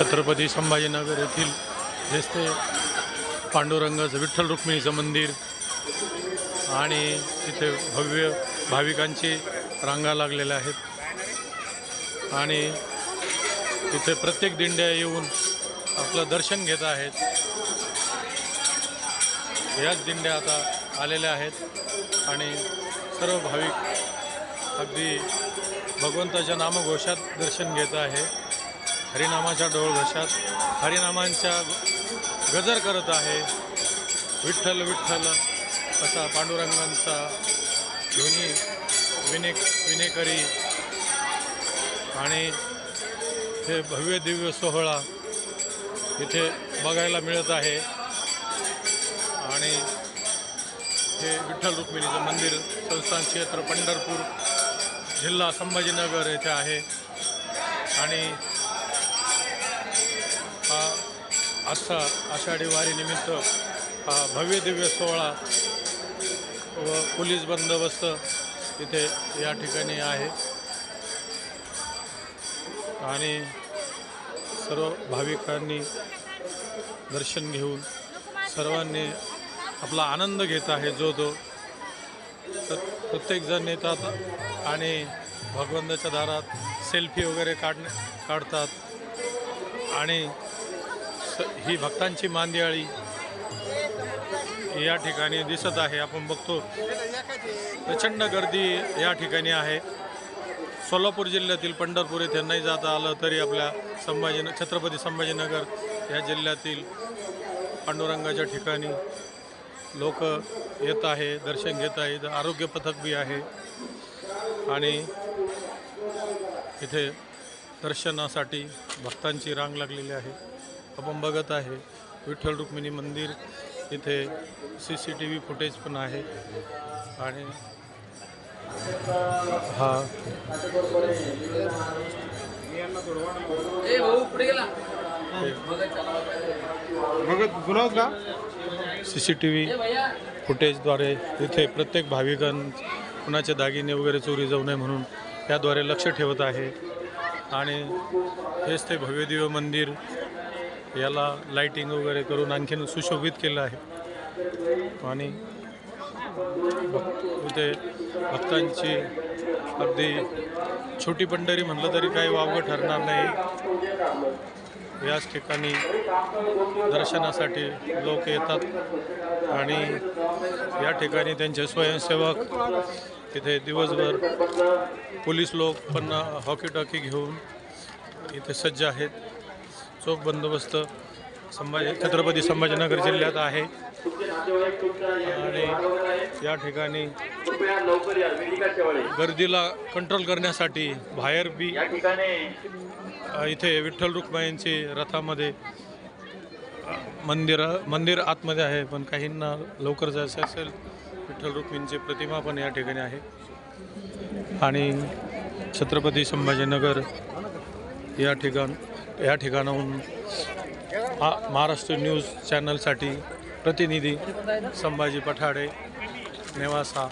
छत्रपती संभाजीनगर येथील हेच पांडुरंगाचं विठ्ठल रुक्मिणीचं मंदिर आणि तिथे भव्य भाविकांची रांगा लागलेल्या आहेत. आणि तिथे प्रत्येक दिंड्या येऊन आपलं दर्शन घेत आहेत. याच दिंड्या आता आलेल्या आहेत आणि सर्व भाविक अगदी भगवंताच्या नामघोषात दर्शन घेत आहे. हरिनामाच्या डोळ हरिनामांच्या गजर करत आहे. विठ्ठल विठ्ठल असा पांडुरंगांचा ध्वनी विने विनेकरी आणि हे भव्य दिव्य सोहळा इथे बघायला मिळत आहे. आणि हे विठ्ठल रुक्मिणीचं मंदिर संस्थान क्षेत्र पंढरपूर जिल्हा संभाजीनगर येथे आहे. आणि आजचा आषाढी वारीनिमित्त हा भव्य दिव्य सोहळा व पोलीस बंदोबस्त इथे या ठिकाणी आहे. आणि सर्व भाविकांनी दर्शन घेऊन सर्वांनी आपला आनंद घेत आहे जो तो. तर प्रत्येकजण येतात आणि भगवंताच्या दारात सेल्फी वगैरे काढणे काढतात. आणि स ही भक्तांची मांदियाळी या ठिकाणी दिसत आहे. आपण बघतो प्रचंड गर्दी या ठिकाणी आहे. सोलापूर जिल्ह्यातील पंढरपूर येथे नाही जाता आलं तरी आपल्या संभाजी छत्रपती संभाजीनगर या जिल्ह्यातील पांडुरंगाच्या ठिकाणी लोक येत आहे दर्शन घेत आहेत आरोग्य पथक बी आहे. आणि इथे दर्शनासाठी भक्तांची रांग लागलेली आहे. आपण बघत आहे विठ्ठल रुक्मिणी मंदिर इथे C C T V footage पण आहे. आणि हा. बघत गुन्हा का? सी सी टी व्ही फुटेजद्वारे इथे प्रत्येक भाविकां कुणाचे दागिने वगैरे चोरी जाऊ नये म्हणून त्याद्वारे लक्ष ठेवत आहे. आणि हेच ते भव्यदिव्य मंदिर याला लाईटिंग वगैरे करून आणखीन सुशोभित केलं आहे. आणि इथे भक्तांची अगदी छोटी पंढरी म्हटलं तरी काही वावगं ठरणार नाही. याच ठिकाणी दर्शनासाठी लोक येतात आणि या ठिकाणी त्यांचे स्वयंसेवक तिथे दिवसभर पोलीस लोक पण हॉकी टॉकी घेऊन इथे सज्ज आहेत. चोख बंदोबस्त संभाजी छत्रपती संभाजीनगर जिल्ह्यात आहे. आणि या ठिकाणी गर्दीला कंट्रोल करण्यासाठी बाहेर बी इथे विठ्ठल रुक्माईंची रथामध्ये मंदिर मंदिर आतमध्ये आहे पण काहींना लवकर जायचं असेल विठ्ठल रुक्मिणीची प्रतिमा पण या ठिकाणी आहे. आणि छत्रपती संभाजीनगर या ठिकाण या ठिकाणाहून हा महाराष्ट्र न्यूज चॅनलसाठी प्रतिनिधी संभाजी पठाडे नेवासा.